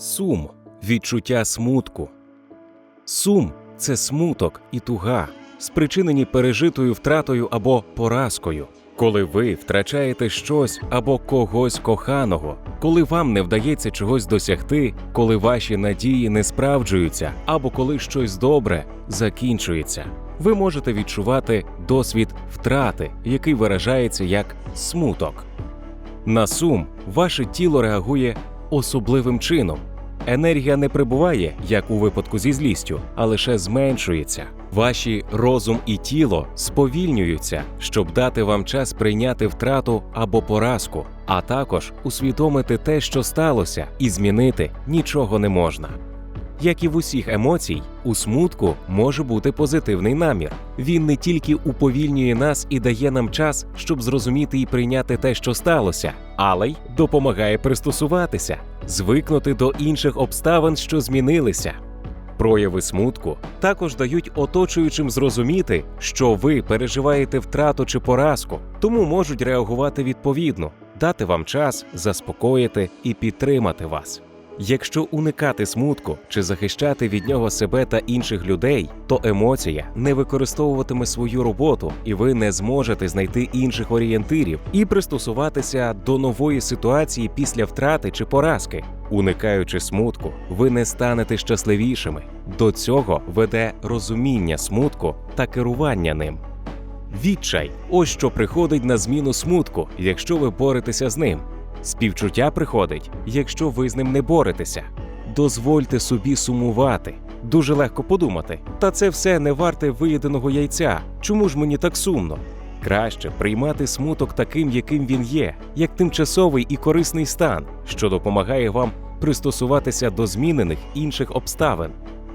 Сум відчуття смутку. Сум це смуток і туга, спричинені пережитою втратою або поразкою. Коли ви втрачаєте щось або когось коханого, коли вам не вдається чогось досягти, коли ваші надії не справджуються, або коли щось добре закінчується, ви можете відчувати досвід втрати, який виражається як смуток. На сум ваше тіло реагує особливим чином. Енергія не прибуває, як у випадку зі злістю, а лише зменшується. Ваші розум і тіло сповільнюються, щоб дати вам час прийняти втрату або поразку, а також усвідомити те, що сталося, і змінити нічого не можна. Як і в усіх емоцій, у смутку може бути позитивний намір. Він не тільки уповільнює нас і дає нам час, щоб зрозуміти і прийняти те, що сталося, але й допомагає пристосуватися, звикнути до інших обставин, що змінилися. Прояви смутку також дають оточуючим зрозуміти, що ви переживаєте втрату чи поразку, тому можуть реагувати відповідно, дати вам час, заспокоїти і підтримати вас. Якщо уникати смутку чи захищати від нього себе та інших людей, то емоція не використовуватиме свою роботу, і ви не зможете знайти інших орієнтирів і пристосуватися до нової ситуації після втрати чи поразки. Уникаючи смутку, ви не станете щасливішими. До цього веде розуміння смутку та керування ним. Відчай ось що приходить на зміну смутку, якщо ви боретеся з ним. Співчуття приходить, якщо ви з ним не боретеся. Дозвольте собі сумувати. Дуже легко подумати. Та це все не варте виєденого яйця. Чому ж мені так сумно? Краще приймати смуток таким, яким він є, як тимчасовий і корисний стан, що допомагає вам пристосуватися до змінених інших обставин.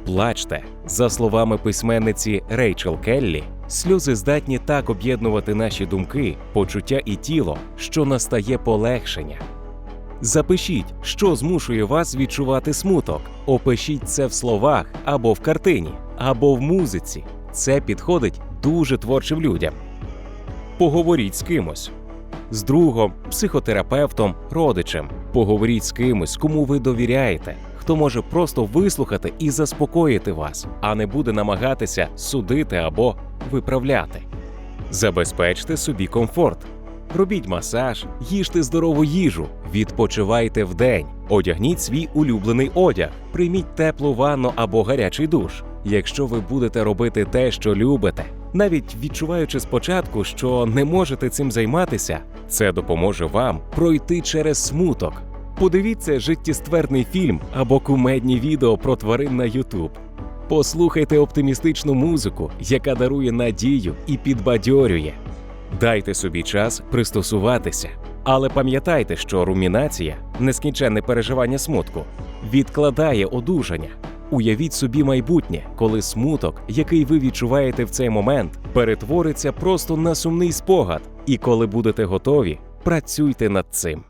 Плачте, за словами письменниці Рейчел Келлі, сльози здатні так об'єднувати наші думки, почуття і тіло, що настає полегшення. Запишіть, що змушує вас відчувати смуток. Опишіть це в словах або в картині, або в музиці. Це підходить дуже творчим людям. Поговоріть з кимось. З другом, психотерапевтом, родичем. Поговоріть з кимось, кому ви довіряєте, хто може просто вислухати і заспокоїти вас, а не буде намагатися судити або виправляти. Забезпечте собі комфорт. Робіть масаж, їжте здорову їжу, відпочивайте вдень, одягніть свій улюблений одяг, прийміть теплу ванну або гарячий душ. Якщо ви будете робити те, що любите, навіть відчуваючи спочатку, що не можете цим займатися, це допоможе вам пройти через смуток. Подивіться життєстверний фільм або кумедні відео про тварин на YouTube. Послухайте оптимістичну музику, яка дарує надію і підбадьорює. Дайте собі час пристосуватися. Але пам'ятайте, що румінація, нескінченне переживання смутку, відкладає одужання. Уявіть собі майбутнє, коли смуток, який ви відчуваєте в цей момент, перетвориться просто на сумний спогад. І коли будете готові, працюйте над цим.